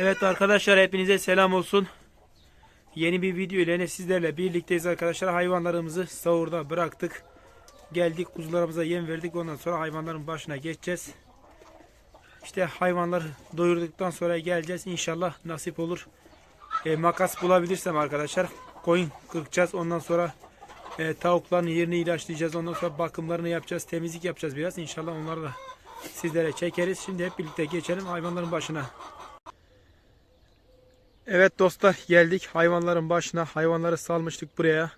Evet arkadaşlar hepinize selam olsun. Yeni bir video ile sizlerle birlikteyiz arkadaşlar. Hayvanlarımızı sahurda bıraktık. Geldik kuzularımıza yem verdik. Ondan sonra hayvanların başına geçeceğiz. İşte hayvanları doyurduktan sonra geleceğiz. İnşallah nasip olur. E, makas bulabilirsem arkadaşlar koyun kırpacağız. Ondan sonra e, tavukların yerini ilaçlayacağız. Ondan sonra bakımlarını yapacağız. Temizlik yapacağız biraz. İnşallah onları da sizlere çekeriz. Şimdi hep birlikte geçelim hayvanların başına. Evet dostlar geldik hayvanların başına. Hayvanları salmıştık buraya.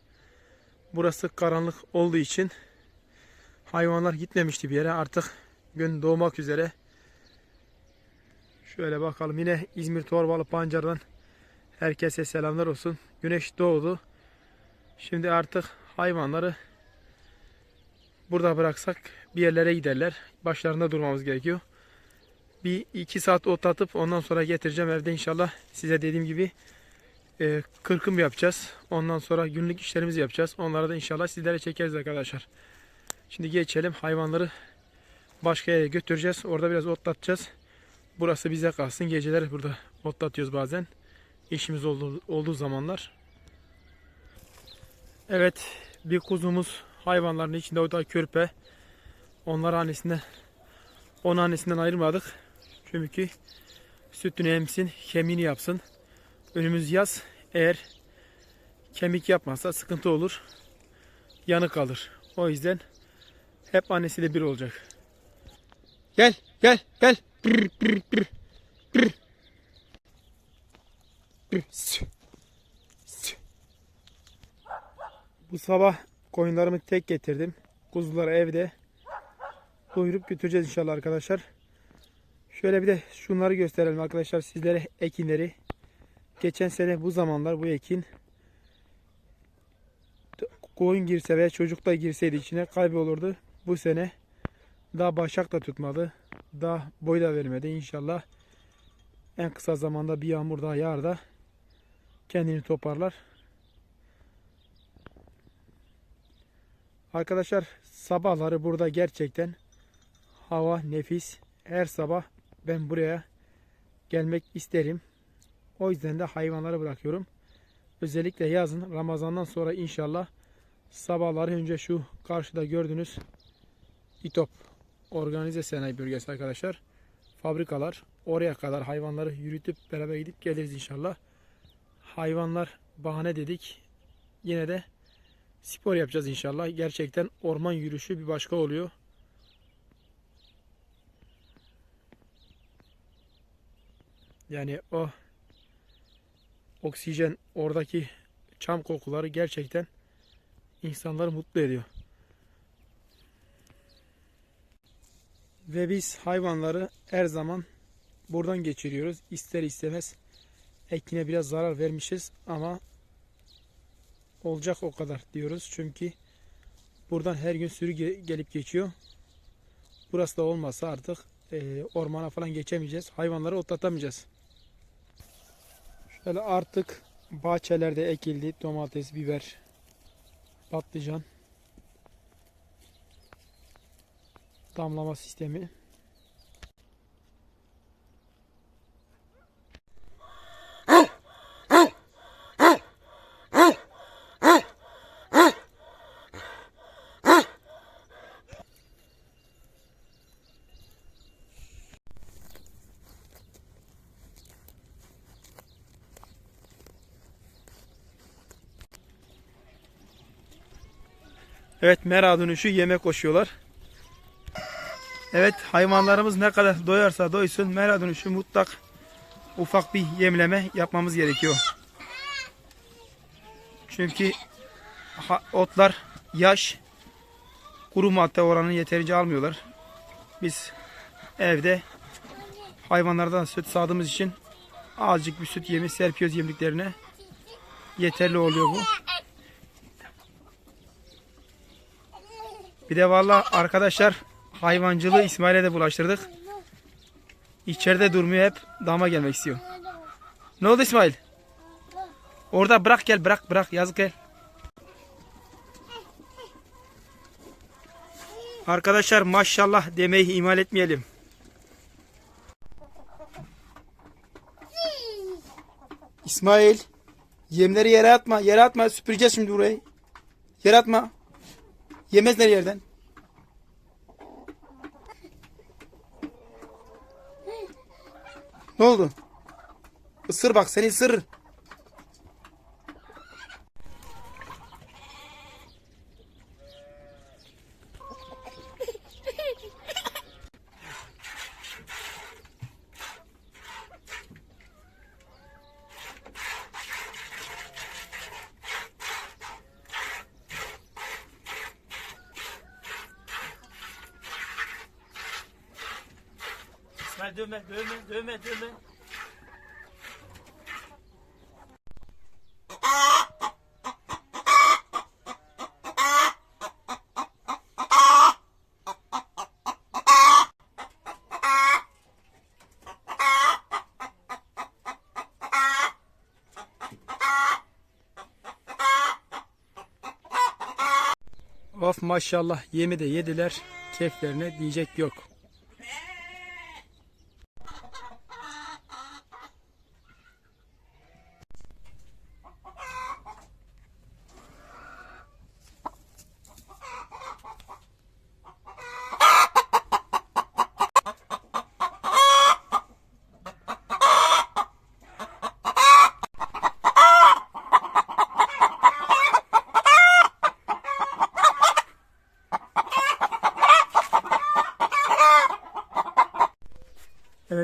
Burası karanlık olduğu için hayvanlar gitmemişti bir yere. Artık gün doğmak üzere. Şöyle bakalım yine İzmir Torbalı Pancar'dan herkese selamlar olsun. Güneş doğdu. Şimdi artık hayvanları burada bıraksak bir yerlere giderler. Başlarında durmamız gerekiyor bir iki saat ot atıp ondan sonra getireceğim evde inşallah size dediğim gibi e, kırkım yapacağız. Ondan sonra günlük işlerimizi yapacağız. Onları da inşallah sizlere çekeriz arkadaşlar. Şimdi geçelim hayvanları başka yere götüreceğiz. Orada biraz otlatacağız. Burası bize kalsın. Geceler burada otlatıyoruz bazen. İşimiz olduğu, olduğu zamanlar. Evet bir kuzumuz hayvanların içinde o da körpe. Onlar annesinden onu annesinden ayırmadık. Çünkü sütünü emsin, kemiğini yapsın. Önümüz yaz. Eğer kemik yapmazsa sıkıntı olur. Yanık kalır. O yüzden hep annesiyle bir olacak. Gel, gel, gel. Brr, brr, brr, brr. Brr. Bu sabah koyunlarımı tek getirdim. Kuzular evde. Doyurup götüreceğiz inşallah arkadaşlar. Şöyle bir de şunları gösterelim arkadaşlar sizlere ekinleri. Geçen sene bu zamanlar bu ekin koyun girse veya çocuk da girseydi içine kaybolurdu. Bu sene daha başak da tutmadı. Daha boy da vermedi. İnşallah en kısa zamanda bir yağmur daha yağar da kendini toparlar. Arkadaşlar sabahları burada gerçekten hava nefis. Her sabah ben buraya gelmek isterim. O yüzden de hayvanları bırakıyorum. Özellikle yazın Ramazan'dan sonra inşallah sabahları önce şu karşıda gördüğünüz İTOP organize sanayi bölgesi arkadaşlar. Fabrikalar oraya kadar hayvanları yürütüp beraber gidip geliriz inşallah. Hayvanlar bahane dedik. Yine de spor yapacağız inşallah. Gerçekten orman yürüyüşü bir başka oluyor. Yani o oksijen oradaki çam kokuları gerçekten insanları mutlu ediyor. Ve biz hayvanları her zaman buradan geçiriyoruz. İster istemez ekine biraz zarar vermişiz ama olacak o kadar diyoruz. Çünkü buradan her gün sürü ge- gelip geçiyor. Burası da olmasa artık ormana falan geçemeyeceğiz. Hayvanları otlatamayacağız. Şöyle artık bahçelerde ekildi domates, biber, patlıcan. Damlama sistemi. Evet mera dönüşü yemek koşuyorlar. Evet hayvanlarımız ne kadar doyarsa doysun mera dönüşü mutlak ufak bir yemleme yapmamız gerekiyor. Çünkü otlar yaş kuru madde oranını yeterince almıyorlar. Biz evde hayvanlardan süt sağdığımız için azıcık bir süt yemi serpiyoruz yemliklerine. Yeterli oluyor bu. Bir de valla arkadaşlar hayvancılığı İsmail'e de bulaştırdık. İçeride durmuyor hep dama gelmek istiyor. Ne oldu İsmail? Orada bırak gel bırak bırak yazık gel. Arkadaşlar maşallah demeyi ihmal etmeyelim. İsmail. Yemleri yere atma. Yere atma. Süpüreceğiz şimdi burayı. Yere atma. Yemezler yerden. Ne oldu? Isır bak seni ısırır. İsmail dövme, dövme, dövme, dövme. Of maşallah yemi de yediler. Keyiflerine diyecek yok.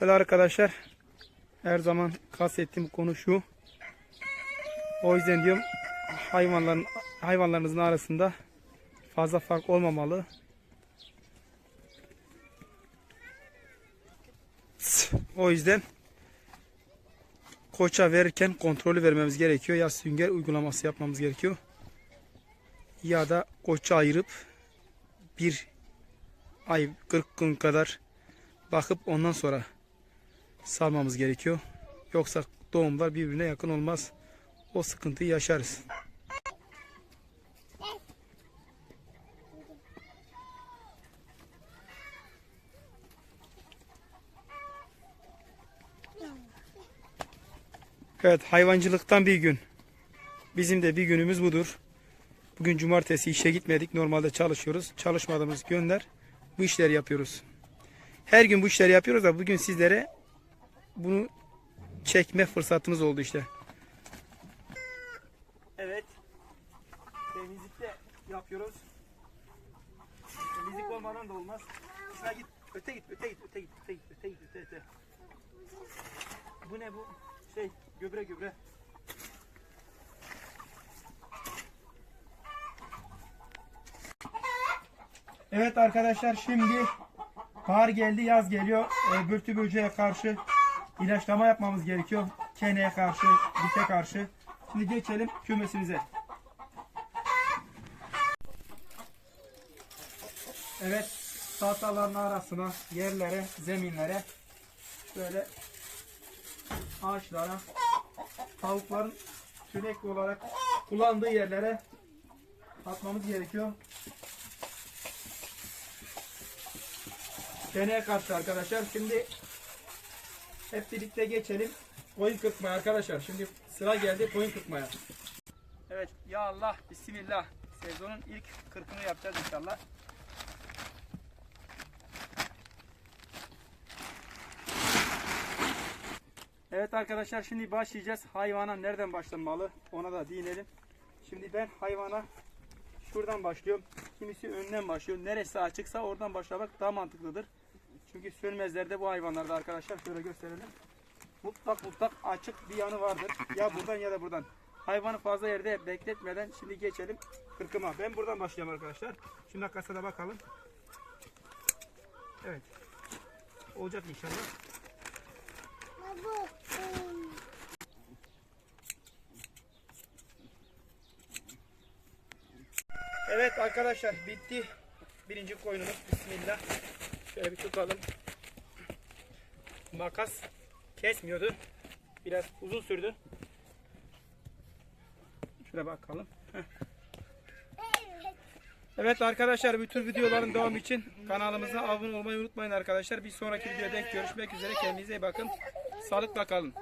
Şöyle arkadaşlar her zaman kastettiğim konu şu. O yüzden diyorum hayvanların hayvanlarınızın arasında fazla fark olmamalı. O yüzden koça verirken kontrolü vermemiz gerekiyor. Ya sünger uygulaması yapmamız gerekiyor. Ya da koça ayırıp bir ay 40 gün kadar bakıp ondan sonra salmamız gerekiyor. Yoksa doğumlar birbirine yakın olmaz. O sıkıntıyı yaşarız. Evet hayvancılıktan bir gün. Bizim de bir günümüz budur. Bugün cumartesi işe gitmedik. Normalde çalışıyoruz. Çalışmadığımız günler bu işleri yapıyoruz. Her gün bu işleri yapıyoruz da bugün sizlere bunu çekme fırsatımız oldu işte. Evet. Temizlik de yapıyoruz. Temizlik olmadan da olmaz. Şuna git. Öte git, öte git, öte git, öte git, öte git, öte, öte. Bu ne bu? Şey, gübre gübre. Evet arkadaşlar şimdi bahar geldi, yaz geliyor. E, börtü böceğe karşı ilaçlama yapmamız gerekiyor. Keneye karşı, bite karşı. Şimdi geçelim kümesimize. Evet, tahtaların arasına, yerlere, zeminlere, şöyle ağaçlara, tavukların sürekli olarak kullandığı yerlere atmamız gerekiyor. Keneye karşı arkadaşlar. Şimdi hep birlikte geçelim. Koyun kırpmaya arkadaşlar. Şimdi sıra geldi koyun kırpmaya. Evet ya Allah Bismillah. Sezonun ilk kırkını yapacağız inşallah. Evet arkadaşlar şimdi başlayacağız. Hayvana nereden başlanmalı ona da değinelim. Şimdi ben hayvana şuradan başlıyorum. Kimisi önden başlıyor. Neresi açıksa oradan başlamak daha mantıklıdır. Çünkü sönmezlerde bu hayvanlarda arkadaşlar şöyle gösterelim. Mutlak mutlak açık bir yanı vardır. Ya buradan ya da buradan. Hayvanı fazla yerde bekletmeden şimdi geçelim kırkıma. Ben buradan başlayayım arkadaşlar. Şimdi kasada bakalım. Evet. olacak inşallah. Evet arkadaşlar bitti. Birinci koyunumuz. Bismillah. Şöyle bir tutalım. Makas kesmiyordu. Biraz uzun sürdü. Şöyle bakalım. Evet. Arkadaşlar bütün videoların devamı için kanalımıza abone olmayı unutmayın arkadaşlar. Bir sonraki videoda görüşmek üzere. Kendinize iyi bakın. Sağlıkla kalın.